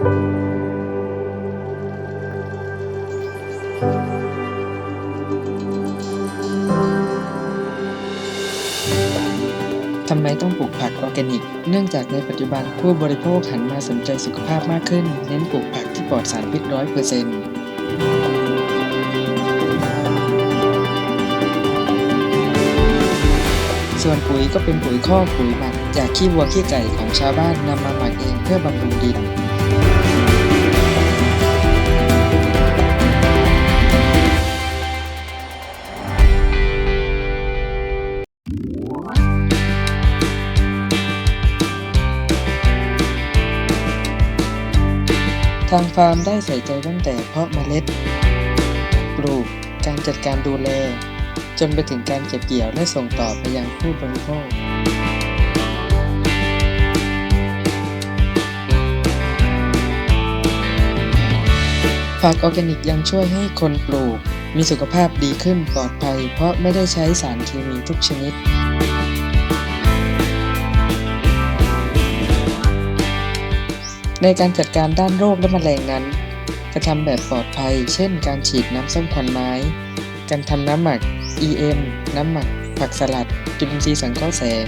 ทำไมต้องปลูกผักออร์แกนิก เนื่องจากในปัจจุบันผู้บริโภคหันมาสนใจสุขภาพมากขึ้น เน้นปลูกผักที่ปลอดสารพิษร้อยเปอร์เซ็นต์ส่วนปุ๋ยก็เป็นปุ๋ยข้อปุ๋ยหมักจากขี้วัวขี้ไก่ของชาวบ้านนำมาหมักเองเพื่อบำรุงดิน ทางฟาร์มได้ใส่ใจตั้งแต่เพาะเมล็ด ปลูก การจัดการดูแล จนไปถึงการเก็บเกี่ยวและส่งต่อไปยังผู้บริโภคผักออร์แกนิกยังช่วยให้คนปลูก มีสุขภาพดีขึ้นปลอดภัย เพราะไม่ได้ใช้สารเคมีทุกชนิด ในการจัดการด้านโรคและแมลงนั้น กระทำแบบปลอดภัย เช่น การฉีดน้ำส้มควันไม้ การทำน้ำหมัก EM น้ำหมัก ผักสลัด จุลินทรีย์สังเคราะห์แสง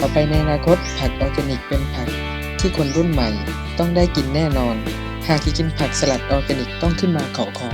ต่อไปในอนาคตผักออร์แกนิกเป็นผักที่คนรุ่นใหม่ต้องได้กินแน่นอน หากจะกินผักสลัดออร์แกนิกต้องขึ้นมาเขาคอ